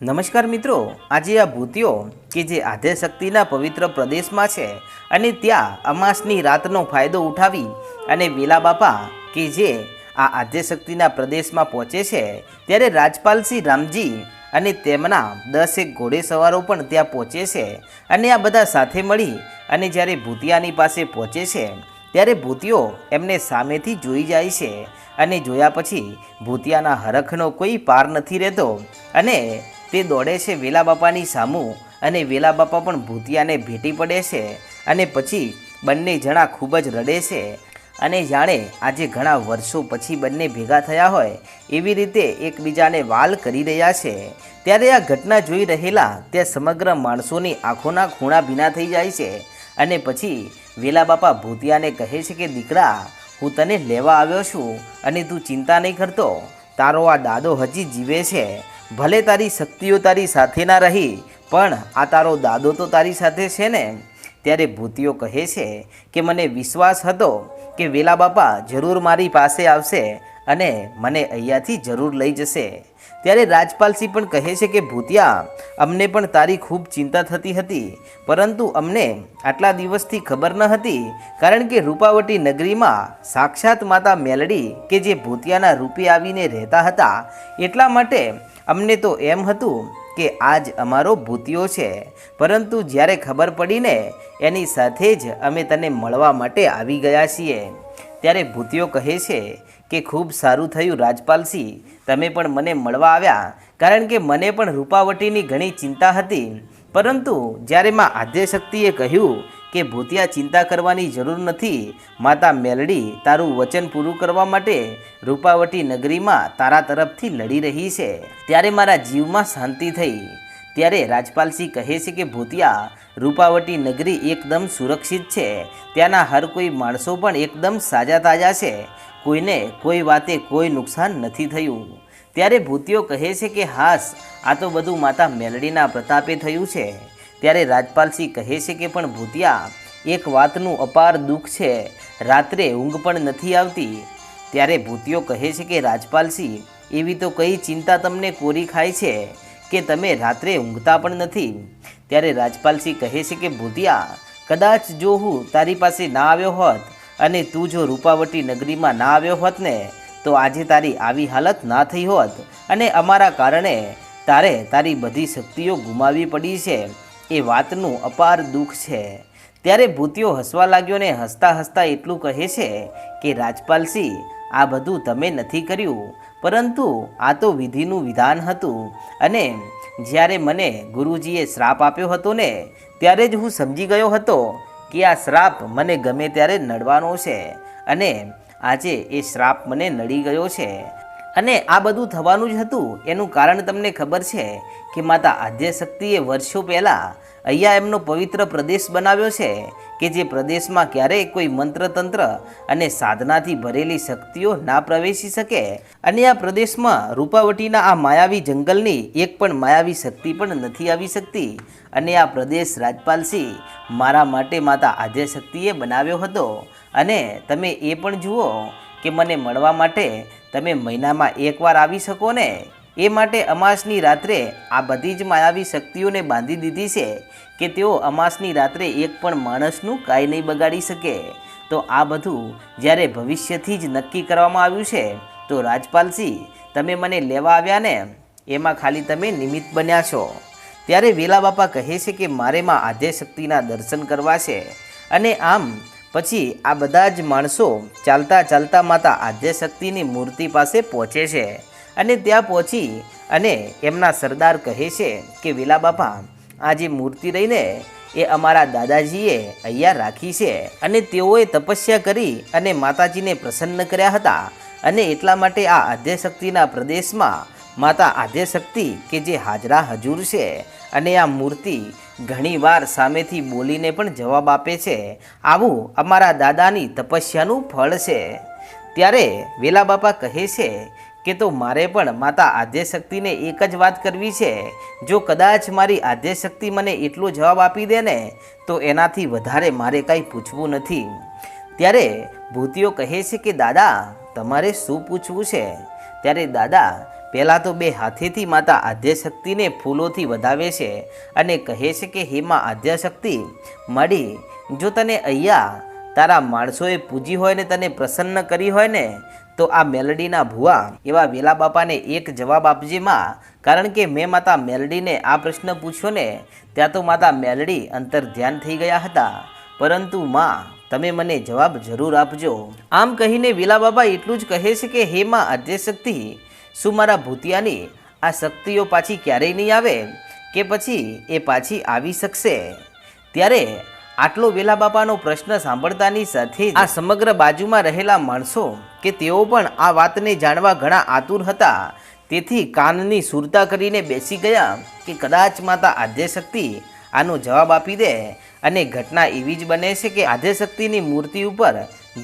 નમસ્કાર મિત્રો, આજે આ ભૂતિઓ કે જે આદ્યશક્તિના પવિત્ર પ્રદેશમાં છે અને ત્યાં અમાસની રાતનો ફાયદો ઉઠાવી અને વેલા બાપા કે જે આ આદ્યશક્તિના પ્રદેશમાં પહોંચે છે, ત્યારે રાજપાલસિંહ રામજી અને તેમના દસેક ઘોડેસવારો પણ ત્યાં પહોંચે છે અને આ બધા સાથે મળી અને જ્યારે ભૂતિયાની પાસે પહોંચે છે, ત્યારે ભૂતિઓ એમને સામેથી જોઈ જાય છે અને જોયા પછી ભૂતિયાના હરખનો કોઈ પાર નથી રહેતો અને તે દોડે છે વેલા બાપાની સામું અને વેલા બાપા પણ ભૂતિયાને ભેટી પડે છે અને પછી બંને જણા ખૂબ જ રડે છે. અને જાણે આજે ઘણા વર્ષો પછી બંને ભેગા થયા હોય એવી રીતે એકબીજાને વાલ કરી રહ્યા છે. ત્યારે આ ઘટના જોઈ રહેલા તે સમગ્ર માણસોની આંખોના ખૂણા ભીના થઈ જાય છે અને પછી વેલા બાપા ભૂતિયાને કહે છે કે, દીકરા, હું તને લેવા આવ્યો છું અને તું ચિંતા નહીં કરતો. તારો આ દાદો હજી જીવે છે ભલે તારી શક્તિઓ તારી સાથે ના રહી, પણ આ તારો દાદો તો તારી સાથે છે ને? ત્યારે ભૂતિઓ કહે છે કે મને વિશ્વાસ હતો કે વેલા બાપા જરૂર મારી પાસે આવશે અને મને અહીંયાથી જરૂર લઈ જશે. ત્યારે રાજપાલસિંહ પણ કહે છે કે, ભૂતિયા, અમને પણ તારી ખૂબ ચિંતા થતી હતી, પરંતુ અમને આટલા દિવસથી ખબર ન હતી, કારણ કે રૂપાવટી નગરીમાં સાક્ષાત માતા મેલડી કે જે ભૂતિયાના રૂપે આવીને રહેતા હતા, એટલા માટે અમને તો એમ હતું કે આજ અમારો ભૂતિયો છે. પરંતુ જ્યારે ખબર પડીને એની સાથે જ અમે તને મળવા માટે આવી ગયા છીએ. ત્યારે ભૂતિયો કહે છે કે ખૂબ સારું થયું રાજપાલસિંહ, તમે પણ મને મળવા આવ્યા. કારણ કે મને પણ રૂપાવટીની ઘણી ચિંતા હતી. પરંતુ જ્યારે માં આદ્યશક્તિએ કહ્યું કે ભૂતિયા ચિંતા કરવાની જરૂર નથી. માતા મેલડી તારું વચન પૂરું કરવા માટે રૂપાવટી નગરીમાં તારા તરફથી લડી રહી છે. ત્યારે મારા જીવમાં શાંતિ થઈ. ત્યારે રાજપાલસિંહ કહે છે કે, ભૂતિયા, રૂપાવટી નગરી એકદમ સુરક્ષિત છે. ત્યાંના હર કોઈ માણસો પણ એકદમ સાજા તાજા છે. કોઈને કોઈ વાતે કોઈ નુકસાન નથી થયું. ત્યારે ભૂતિયો કહે છે કે, હાસ, આ તો બધું માતા મેલડીના પ્રતાપે થયું છે. ત્યારે રાજપાલસિંહ કહે છે કે પણ ભૂતિયા, એક વાતનું અપાર દુઃખ છે, રાત્રે ઊંઘ પણ નથી આવતી. ત્યારે ભૂતિયો કહે છે કે, રાજપાલસિંહ, એવી તો કઈ ચિંતા તમને કોરી ખાય છે કે તમે રાત્રે ઊંઘતા પણ નથી? ત્યારે રાજપાલસિંહ કહે છે કે, ભૂતિયા, કદાચ જો હું તારી પાસે ના આવ્યો હોત અને તું જો રૂપાવટી નગરીમાં ના આવ્યો હોત ને, તો આજે તારી આવી હાલત ના થઈ હોત અને અમારા કારણે તારે તારી બધી શક્તિઓ ગુમાવી પડી છે. એ વાતનું અપાર દુઃખ છે. ત્યારે ભૂતિયો હસવા લાગ્યો ને હસતા હસતા એટલું કહે છે કે, રાજપાલસિંહ, આ બધું તમે નથી કર્યું. પરંતુ આ તો વિધિનું વિધાન હતું. અને જ્યારે મને ગુરુજીએ શ્રાપ આપ્યો હતો ને, ત્યારે જ હું સમજી ગયો હતો કે આ શ્રાપ મને ગમે ત્યારે નડવાનો છે. અને આજે એ શ્રાપ મને નડી ગયો છે. અને આ બધું થવાનું જ હતું. એનું કારણ તમને ખબર છે કે માતા આદ્યશક્તિએ વર્ષો પહેલાં અહીંયા એમનો પવિત્ર પ્રદેશ બનાવ્યો છે કે જે પ્રદેશમાં ક્યારેય કોઈ મંત્રતંત્ર અને સાધનાથી ભરેલી શક્તિઓ ના પ્રવેશી શકે. અને આ પ્રદેશમાં રૂપાવટીના આ માયાવી જંગલની એક પણ માયાવી શક્તિ પણ નથી આવી શકતી. અને આ પ્રદેશ રાજપાલસિંહ મારા માટે માતા આદ્યશક્તિએ બનાવ્યો હતો. અને તમે એ પણ જુઓ કે મને મળવા માટે તમે મહિનામાં એકવાર આવી શકો ને? એ માટે અમાસની રાત્રે આ બધી જ માયાવી શક્તિઓને બાંધી દીધી છે કે તેઓ અમાસની રાત્રે એક પણ માણસનું કાંઈ નહીં બગાડી શકે. તો આ બધું જ્યારે ભવિષ્યથી જ નક્કી કરવામાં આવ્યું છે, તો રાજપાલસિંહ તમે મને લેવા આવ્યા ને? એમાં ખાલી તમે નિમિત્ત બન્યા છો. ત્યારે વેલા બાપા કહે છે કે મારે માં આદ્યશક્તિના દર્શન કરવા છે. અને આમ પછી આ બધા જ માણસો ચાલતા ચાલતા માતા આદ્યશક્તિની મૂર્તિ પાસે પહોંચે છે. અને ત્યાં પહોંચી અને એમના સરદાર કહે છે કે, વેલા બાપા, આ જે મૂર્તિ રહીને એ અમારા દાદાજીએ અહીંયા રાખી છે. અને તેઓએ તપસ્યા કરી અને માતાજીને પ્રસન્ન કર્યા હતા. અને એટલા માટે આ આદ્યશક્તિના પ્રદેશમાં માતા આદ્યશક્તિ કે જે હાજરા હજુર છે. અને આ મૂર્તિ ઘણીવાર સામેથી બોલીને પણ જવાબ આપે છે, આવું અમારા દાદાની તપસ્યાનું ફળ છે. ત્યારે વેલા બાપા કહે છે કે, તો મારે પણ માતા આદ્યશક્તિને એક જ વાત કરવી છે. જો કદાચ મારી આદ્યશક્તિ મને એટલો જવાબ આપી દે ને, તો એનાથી વધારે મારે કાંઈ પૂછવું નથી. ત્યારે ભૂતિઓ કહે છે કે, દાદા, તમારે શું પૂછવું છે? ત્યારે, દાદા પહેલાં તો બે હાથેથી માતા આદ્યશક્તિને ફૂલોથી વધાવે છે અને કહે છે કે, હે માં આદ્યશક્તિ, મળી, જો તને અહીંયા તારા માણસોએ પૂજી હોય ને તને પ્રસન્ન કરી હોય ને, તો આ મેલડીના ભુવા. એવા વેલા બાપાને એક જવાબ આપજે માં. કારણ કે મેં માતા મેલડીને આ પ્રશ્ન પૂછ્યો ને, ત્યાં તો માતા મેલડી અંતર ધ્યાન થઈ ગયા હતા. પરંતુ માં, તમે મને જવાબ જરૂર આપજો. આમ કહીને વેલા બાબા એટલું જ કહે છે કે, હે માં આદ્યશક્તિ શું મારા ભૂતિયાની આ શક્તિઓ પાછી ક્યારેય નહીં આવે કે પછી એ પાછી આવી શકશે? ત્યારે આટલો વેલા બાપાનો પ્રશ્ન સાંભળતાની સાથે આ સમગ્ર બાજુમાં રહેલા માણસો કે તેઓ પણ આ વાતને જાણવા ઘણા આતુર હતા. તેથી કાનની સુરતા કરીને બેસી ગયા કે કદાચ માતા આદ્યશક્તિ આનો જવાબ આપી દે અને ઘટના એવી જ બને છે કે આદ્યશક્તિની મૂર્તિ ઉપર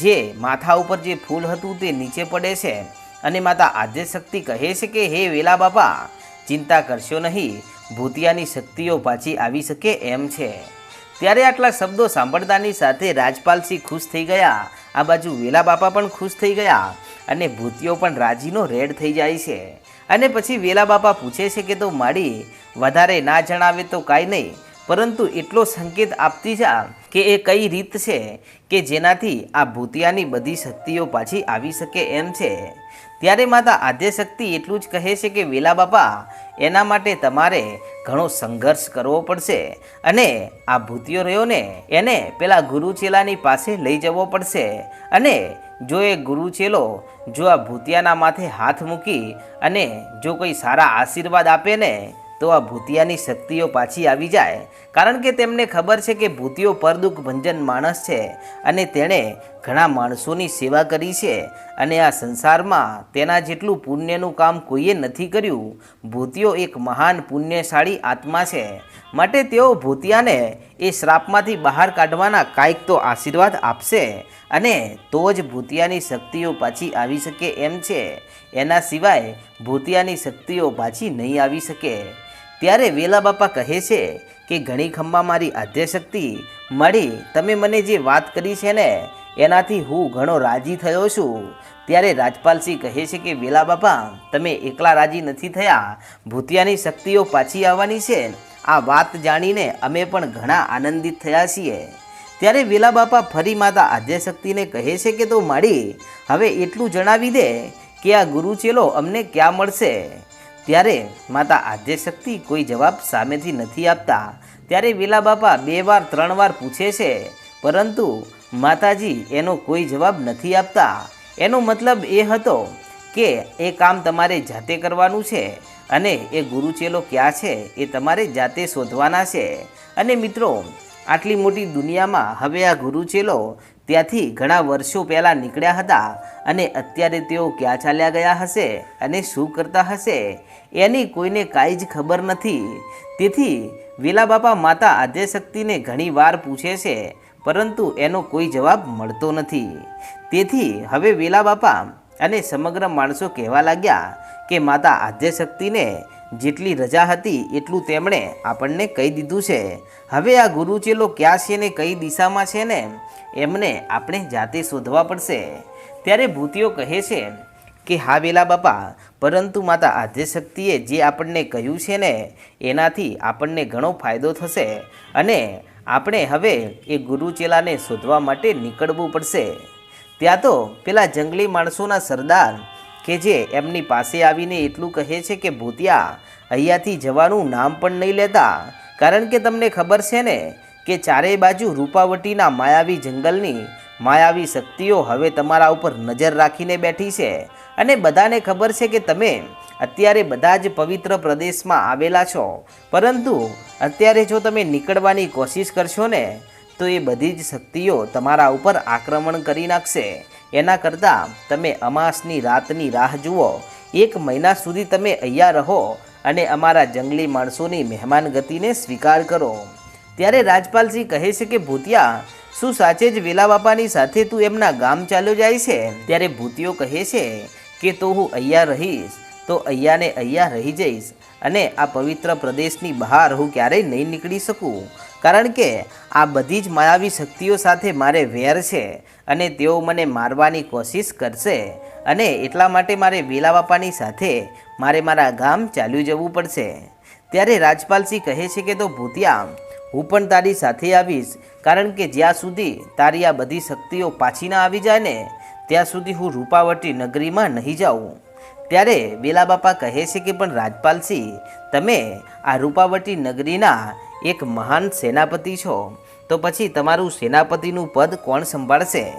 જે માથા ઉપર જે ફૂલ હતું તે નીચે પડે છે. અને માતા આદ્યશક્તિ કહે છે કે, હે વેલા બાપા, ચિંતા કરશો નહીં, ભૂતિયાની શક્તિઓ પાછી આવી શકે એમ છે. ત્યારે આટલા શબ્દો સાંભળતાની સાથે રાજપાલસિંહ ખુશ થઈ ગયા. આ બાજુ વેલા બાપા પણ ખુશ થઈ ગયા અને ભૂતિયો પણ રાજીનો રેડ થઈ જાય છે. અને પછી વેલા બાપા પૂછે છે કે, તો માડી, વધારે ના જણાવે તો કાંઈ નહીં, પરંતુ એટલો સંકેત આપતી જા કે એ કઈ રીત છે કે જેનાથી આ ભૂતિયાની બધી શક્તિઓ પાછી આવી શકે એમ છે. ત્યારે માતા આદ્યશક્તિ એટલું જ કહે છે કે, વેલા બાપા, એના માટે તમારે ઘણો સંઘર્ષ કરવો પડશે અને આ ભૂતિયો રહ્યો ને એને પેલા ગુરુચેલાની પાસે લઈ જવો પડશે અને જો એ ગુરુચેલો જો આ ભૂતિયાના માથે હાથ મૂકી અને જો કોઈ સારા આશીર્વાદ આપે ને, તો આ ભૂતિયાની શક્તિઓ પાછી આવી જાય કારણ કે તેમને ખબર છે કે ભૂતિયો પરદુખ ભંજન માણસ છે અને તેણે ઘણા માણસોની સેવા કરી છે અને આ સંસારમાં તેના જેટલું પુણ્યનું કામ કોઈએ નથી કર્યું ભૂતિયો એક મહાન પુણ્યશાળી આત્મા છે. માટે તેઓ ભૂતિયાને એ શ્રાપમાંથી બહાર કાઢવાના કાંઈક તો આશીર્વાદ આપશે અને તો જ ભૂતિયાની શક્તિઓ પાછી આવી શકે એમ છે. એના સિવાય ભૂતિયાની શક્તિઓ પાછી નહીં આવી શકે. ત્યારે વેલા બાપા કહે છે કે ઘણી ખંભા મારી આદ્યશક્તિ મળી. તમે મને જે વાત કરી છે ને, એનાથી હું ઘણો રાજી થયો છું. ત્યારે રાજપાલસિંહ કહે છે કે, વેલા બાપા, તમે એકલા રાજી નથી થયા. ભૂતિયાની શક્તિઓ પાછી આવવાની છે. આ વાત જાણીને અમે પણ ઘણા આનંદિત થયા છીએ. ત્યારે વેલા બાપા ફરી માતા આદ્યશક્તિને કહે છે કે, તો માડી, હવે એટલું જણાવી દે કે આ ગુરુચેલો અમને ક્યાં મળશે? ત્યારે માતા આદ્યશક્તિ કોઈ જવાબ સામેથી નથી આપતા. ત્યારે વેલા બાપા બે વાર, ત્રણ વાર પૂછે છે, પરંતુ માતાજી, એનો કોઈ જવાબ નથી આપતા. એનો મતલબ એ હતો કે એ કામ તમારે જાતે કરવાનું છે અને એ ગુરુચેલો ક્યાં છે એ તમારે જાતે શોધવાના છે. અને મિત્રો, આટલી મોટી દુનિયામાં હવે આ ગુરુચેલો ત્યાંથી ઘણા વર્ષો પહેલાં નીકળ્યા હતા અને અત્યારે તેઓ ક્યાં ચાલ્યા ગયા હશે અને શું કરતા હશે? એની કોઈને કાંઈ જ ખબર નથી. તેથી વેલા બાપા માતા આદ્યશક્તિને ઘણીવાર પૂછે છે, પરંતુ એનો કોઈ જવાબ મળતો નથી. તેથી હવે વેલા બાપા અને સમગ્ર માણસો કહેવા લાગ્યા કે માતા આદ્યશક્તિને જેટલી રજા હતી એટલું તેમણે આપણને કહી દીધું છે. હવે આ ગુરુચેલો ક્યાં છે ને કઈ દિશામાં છે ને, એમને આપણે જાતે શોધવા પડશે. ત્યારે ભૂતિઓ કહે છે કે હા વેલા બાપા, પરંતુ માતા આદ્યશક્તિએ જે આપણને કહ્યું છે ને, એનાથી આપણને ઘણો ફાયદો થશે અને આપણે હવે એ ગુરુચેલાને શોધવા માટે નીકળવું પડશે. ત્યાં તો પેલા જંગલી માણસોના સરદાર કે જે એમની પાસે આવીને એટલું કહે છે કે, ભૂતિયા, અહીંયાથી જવાનું નામ પણ નહીં લેતા. કારણ કે તમને ખબર છે ને કે ચારેય બાજુ રૂપાવટીના માયાવી જંગલની માયાવી શક્તિઓ હવે તમારા ઉપર નજર રાખીને બેઠી છે. અને બધાને ખબર છે કે તમે અત્યારે બધા જ પવિત્ર પ્રદેશમાં આવેલા છો. પરંતુ અત્યારે જો તમે નીકળવાની કોશિશ કરશો ને, તો એ બધી જ શક્તિઓ તમારા ઉપર આક્રમણ કરી નાખશે. એના કરતાં તમે અમાસની રાતની રાહ જુઓ. એક મહિના સુધી તમે અહીંયા રહો અને અમારા જંગલી માણસોની મહેમાન ગતિને સ્વીકાર કરો. ત્યારે રાજપાલસિંહ કહે છે કે, ભૂતિયા, શું સાચે જ વેલા બાપાની સાથે તું એમના ગામ ચાલ્યો જાય છે? ત્યારે ભૂતિયો કહે છે કે તો હું અહીંયા રહીશ, તો અહીંયાને અહીંયા રહી જઈશ અને આ પવિત્ર પ્રદેશની બહાર હું ક્યારેય નહીં નીકળી શકું. કારણ કે આ બધી જ માયાવી શક્તિઓ સાથે મારે વેર છે અને તેઓ મને મારવાની કોશિશ કરશે અને એટલા માટે મારે વેલા બાપાની સાથે મારે મારા ગામ ચાલ્યું જવું પડશે. ત્યારે રાજપાલસિંહ કહે છે કે તો ભૂતિયા હું પણ તારી સાથે આવીશ, કારણ કે જ્યાં સુધી તારી આ બધી શક્તિઓ પાછી ના આવી જાય ને ત્યાં સુધી હું રૂપાવટી નગરીમાં નહીં જાઉં. ત્યારે બેલા બાપા કહે છે કે પણ રાજપાલસિંહ તમે આ રૂપાવટી નગરીના એક મહાન સેનાપતિ છો. તો પછી તમારું સેનાપતિનું પદ કોણ સંભાળશે?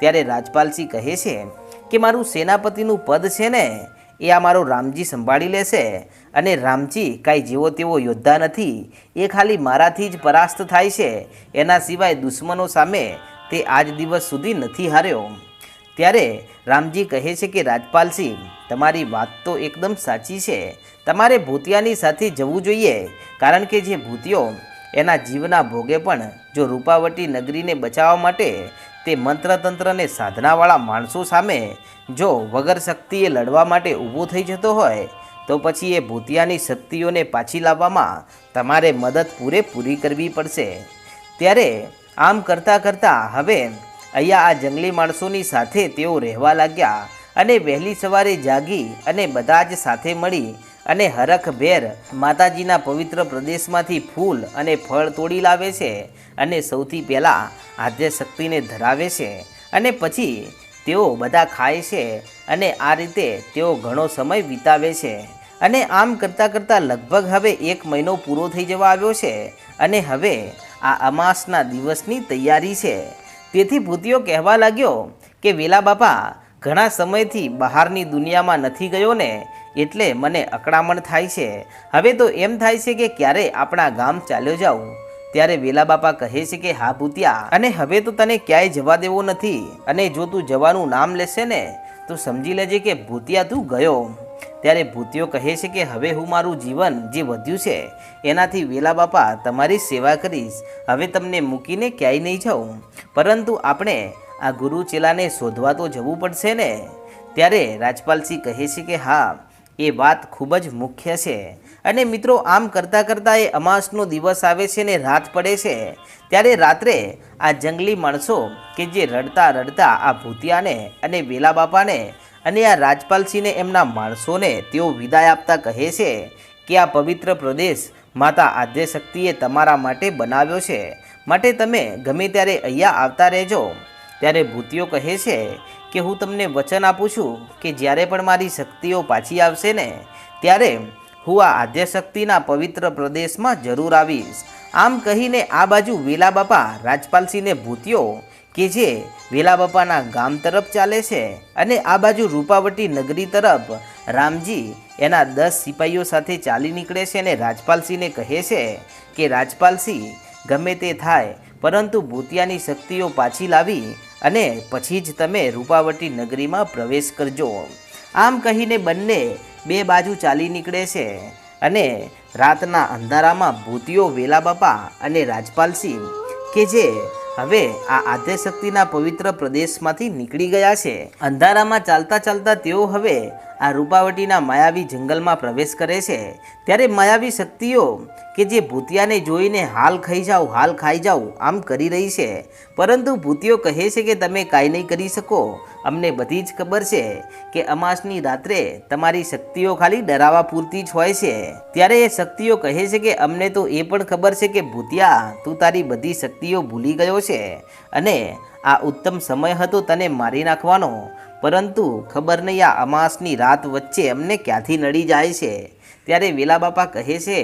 ત્યારે રાજપાલસિંહ કહે છે કે મારું સેનાપતિનું પદ છે ને, એ આ મારો રામજી સંભાળી લેશે. અને રામજી કાંઈ જેવો તેવો યોદ્ધા નથી. એ ખાલી મારાથી જ પરાસ્ત થાય છે. એના સિવાય દુશ્મનો સામે તે આજ દિવસ સુધી નથી હાર્યો. ત્યારે રામજી કહે છે કે, રાજપાલસિંહ, તમારી વાત તો એકદમ સાચી છે. તમારે ભૂતિયાની સાથે જવું જોઈએ, કારણ કે જે ભૂતિયો એના જીવના ભોગે પણ જો રૂપાવટી નગરીને બચાવવા માટે તે મંત્રતંત્રને સાધનાવાળા માણસો સામે જો વગર શક્તિએ લડવા માટે ઊભો થઈ જતો હોય, તો પછી એ ભૂતિયાની શક્તિઓને પાછી લાવવામાં તમારે મદદ પૂરેપૂરી કરવી પડશે. ત્યારે આમ કરતાં કરતાં હવે અહીંયા આ જંગલી માણસોની સાથે તેઓ રહેવા લાગ્યા અને વહેલી સવારે જાગી અને બધા જ સાથે મળી અને હરખભેર માતાજીના પવિત્ર પ્રદેશમાંથી ફૂલ અને ફળ તોડી લાવે છે અને સૌથી પહેલાં આદ્ય શક્તિને ધરાવે છે અને પછી તેઓ બધા ખાય છે અને આ રીતે તેઓ ઘણો સમય વિતાવે છે. અને આમ કરતાં કરતાં લગભગ હવે એક મહિનો પૂરો થઈ જવા આવ્યો છે અને હવે આ અમાસના દિવસની તૈયારી છે. તેથી ભૂતિયો કહેવા લાગ્યો કે, વેલા બાપા, ઘણા સમયથી બહારની દુનિયામાં નથી ગયો ને, એટલે મને અકળામણ થાય છે. હવે તો એમ થાય છે કે ક્યારે આપણા ગામ ચાલ્યો જાઉં. ત્યારે વેલા બાપા કહે છે કે, હા, ભૂતિયા, અને હવે તો તને ક્યાંય જવા દેવો નથી, અને જો તું જવાનું નામ લેશે ને, તો સમજી લેજે કે ભૂતિયા, તું ગયો. ત્યારે ભૂતિયો કહે છે કે, હવે હું મારું જીવન જે વધ્યું છે, એનાથી વેલા બાપા, તમારી સેવા કરીશ. હવે તમને મૂકીને ક્યાંય નહીં જાઉં. પરંતુ આપણે આ ગુરુ ચેલાને શોધવા તો જવું પડશે ને? ત્યારે રાજપાલસિંહ કહે છે કે હા, એ વાત ખૂબ જ મુખ્ય છે. અને મિત્રો, આમ કરતાં કરતાં એ અમાસનો દિવસ આવે છે ને રાત પડે છે. ત્યારે રાત્રે આ જંગલી માણસો કે જે રડતા રડતા આ ભૂતિયાને અને વેલા બાપાને અને આ રાજપાલસિંહને એમના માણસોને તેઓ વિદાય આપતા કહે છે કે આ પવિત્ર પ્રદેશ માતા આદ્યશક્તિએ તમારા માટે બનાવ્યો છે. માટે તમે ગમે ત્યારે અહીંયા આવતા રહેજો. ત્યારે ભૂતિયો કહે છે કે હું તમને વચન આપું છું કે જ્યારે પણ મારી શક્તિઓ પાછી આવશે ને, ત્યારે હું આ આદ્યશક્તિના પવિત્ર પ્રદેશમાં જરૂર આવીશ. આમ કહીને આ બાજુ વેલા બાપા રાજપાલસિંહને ભૂતિયો કે જે વેલા બાપાના ગામ તરફ ચાલે છે અને આ બાજુ રૂપાવટી નગરી તરફ રામજી એના દસ સિપાહીઓ સાથે ચાલી નીકળે છે અને રાજપાલસિંહને કહે છે કે રાજપાલસિંહ ગમે તે થાય, પરંતુ ભૂતિયાની શક્તિઓ પાછી લાવી અને પછી જ તમે રૂપાવટી નગરીમાં પ્રવેશ કરજો. આમ કહીને બંને બે બાજુ ચાલી નીકળે છે અને રાતના અંધારામાં ભૂતિયો વેલા બાપા અને રાજપાલસિંહ કે જે હવે આ આદ્યશક્તિના પવિત્ર પ્રદેશમાંથી નીકળી ગયા છે. અંધારામાં ચાલતા ચાલતા તેઓ હવે આ રૂપાવટીના માયાવી જંગલમાં પ્રવેશ કરે છે. ત્યારે માયાવી શક્તિઓ કે જે ભૂતિયાને જોઈને હાલ ખાઈ જાઓ, હાલ ખાઈ જાઓ, આમ કરી રહી છે. પરંતુ ભૂતિયો કહે છે કે તમે કાંઈ નહીં કરી શકો. અમને બધી જ ખબર છે કે અમાસની રાત્રે તમારી શક્તિઓ ખાલી ડરાવા પૂરતી જ હોય છે. ત્યારે એ શક્તિઓ કહે છે કે અમને તો એ પણ ખબર છે કે ભૂતિયા, તું તારી બધી શક્તિઓ ભૂલી ગયો છે. અને આ ઉત્તમ સમય હતો તને મારી નાખવાનો. પરંતુ ખબર નહીં આ અમાસની રાત વચ્ચે અમને ક્યાંથી નડી જાય છે. ત્યારે વેલા બાપા કહે છે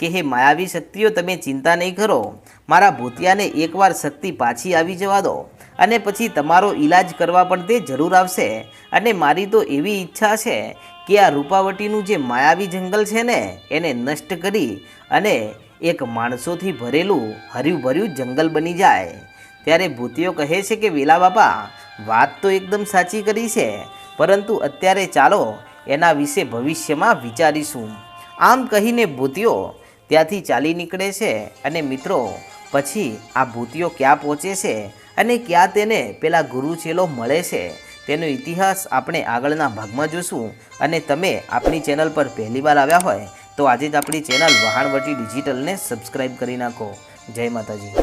કે, હે માયાવી શક્તિઓ તમે ચિંતા નહીં કરો. મારા ભૂતિયાને એકવાર શક્તિ પાછી આવી જવા દો અને પછી તમારો ઈલાજ કરવા પણ તે જરૂર આવશે. અને મારી તો એવી ઈચ્છા છે કે આ રૂપાવટીનું જે માયાવી જંગલ છે ને, એને નષ્ટ કરી અને એક માણસોથી ભરેલું હર્યું ભર્યું જંગલ બની જાય. ત્યારે ભૂતિઓ કહે છે કે, વેલા બાપા વાત તો એકદમ સાચી કરી છે. પરંતુ અત્યારે ચાલો એના વિશે ભવિષ્યમાં વિચારીશું. આમ કહીને ભૂતિઓ ત્યાંથી ચાલી નીકળે છે અને મિત્રો, પછી આ ભૂતિઓ ક્યાં પહોંચે છે અને ક્યાં તેને પેલા ગુરુચેલો મળે છે, તેનો ઇતિહાસ આપણે આગળના ભાગમાં જોશું. અને તમે આપણી ચેનલ પર પહેલી વાર આવ્યા હોય તો આજે જ આપણી ચેનલ વહાણવટી ડિજિટલને સબસ્ક્રાઈબ કરી નાખો. જય માતાજી.